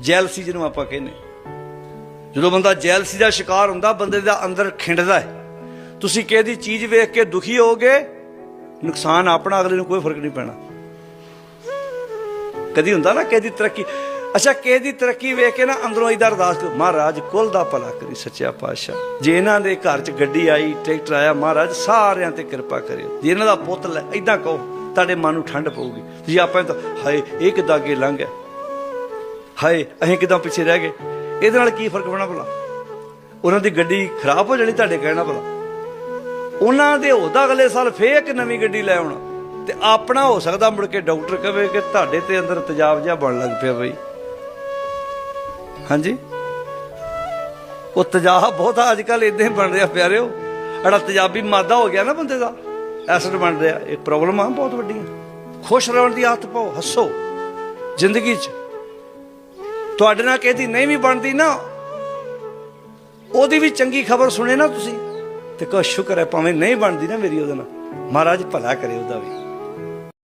Jealousy ਜਿਹਨੂੰ ਆਪਾਂ ਕਹਿੰਦੇ ਜਦੋਂ ਬੰਦਾ ਜੈਲਸੀ ਦਾ ਸ਼ਿਕਾਰ ਹੁੰਦਾ, ਬੰਦੇ ਦਾ ਅੰਦਰ ਖਿੰਡਦਾ ਹੈ। ਤੁਸੀਂ ਕਿਸੇ ਦੀ ਚੀਜ਼ ਵੇਖ ਕੇ ਦੁਖੀ ਹੋਗੇ ਨੁਕਸਾਨ ਆਪਣਾ, ਅਗਲੇ ਨੂੰ ਕੋਈ ਫ਼ਰਕ ਨਹੀਂ ਪੈਣਾ। ਕਦੀ ਹੁੰਦਾ ਨਾ ਕਿਸੇ ਦੀ ਤਰੱਕੀ? ਅੱਛਾ ਕਿਸੇ ਦੀ ਤਰੱਕੀ ਵੇਖ ਕੇ ਨਾ ਅੰਦਰੋਂ ਇਦਾਂ ਅਰਦਾਸ ਕਰੋ, ਮਹਾਰਾਜ, ਕੁੱਲ ਦਾ ਭਲਾ ਕਰੀ, ਸੱਚਿਆ ਪਾਤਸ਼ਾਹ। ਜੇ ਇਹਨਾਂ ਦੇ ਘਰ 'ਚ ਗੱਡੀ ਆਈ, ਟਰੈਕਟਰ ਆਇਆ, ਮਹਾਰਾਜ, ਸਾਰਿਆਂ ਤੇ ਕਿਰਪਾ ਕਰਿਓ। ਜੇ ਇਹਨਾਂ ਦਾ ਪੁੱਤ ਲੈ ਇਦਾਂ ਕਹੋ, ਤੁਹਾਡੇ ਮਨ ਨੂੰ ਠੰਡ ਪਊਗੀ। ਤੁਸੀਂ ਆਪਾਂ ਤਾਂ, ਹਾਏ, ਇਹ ਕਿੱਦਾਂ ਅੱਗੇ ਲੰਘ ਗਿਆ? ਹਾਏ, ਅਸੀਂ ਕਿਦਾਂ ਪਿੱਛੇ ਰਹਿ ਗਏ? ਇਹਦੇ ਨਾਲ ਕੀ ਫ਼ਰਕ ਪੈਣਾ ਭਲਾ? ਉਹਨਾਂ ਦੀ ਗੱਡੀ ਖਰਾਬ ਹੋ ਜਾਣੀ ਤੁਹਾਡੇ ਕਹਿਣਾ ਭਲਾ? ਉਹਨਾਂ ਦੇ ਉਹਦਾ ਅਗਲੇ ਸਾਲ ਫੇਰ ਇੱਕ ਨਵੀਂ ਗੱਡੀ ਲੈ ਆਉਣਾ। ਤੇ ਆਪਣਾ ਹੋ ਸਕਦਾ ਮੁੜ ਕੇ ਡਾਕਟਰ ਕਹੇ ਕਿ ਤੁਹਾਡੇ ਤੇ ਅੰਦਰ ਤੇਜ਼ਾਬ ਜਿਹਾ ਬਣ ਲੱਗ ਪਿਆ ਬਈ। ਹਾਂਜੀ? ਉਹ ਤੇਜ਼ਾਬ ਬਹੁਤਾ ਅੱਜ ਕੱਲ ਇਦਾਂ ਹੀ ਬਣ ਰਿਹਾ ਪਿਆਰਿਓ। ਅੜਾ ਤੇਜ਼ਾਬੀ ਮਾਦਾ ਹੋ ਗਿਆ ਨਾ ਬੰਦੇ ਦਾ। ਐਸਿਡ ਬਣ ਰਿਹਾ, ਇਹ ਪ੍ਰੋਬਲਮ ਆ ਬਹੁਤ ਵੱਡੀਆਂ। ਖੁਸ਼ ਰਹਿਣ ਦੀ ਆਦਤ ਪਾਓ, ਹੱਸੋ। ਜ਼ਿੰਦਗੀ 'ਚ ਤੁਹਾਡੇ ਨਾਲ ਕਿਹਦੀ ਨਹੀਂ ਵੀ ਬਣਦੀ ਨਾ, ਉਹਦੀ ਵੀ ਚੰਗੀ ਖਬਰ ਸੁਣੇ ਨਾ ਤੁਸੀਂ। ਤੇ ਕਹੋ ਸ਼ੁਕਰ ਹੈ ਭਾਵੇਂ ਨਹੀਂ ਬਣਦੀ ਨਾ ਮੇਰੀ ਉਹਦੇ ਨਾਲ। ਮਹਾਰਾਜ ਭਲਾ ਕਰੇ ਉਹਦਾ ਵੀ।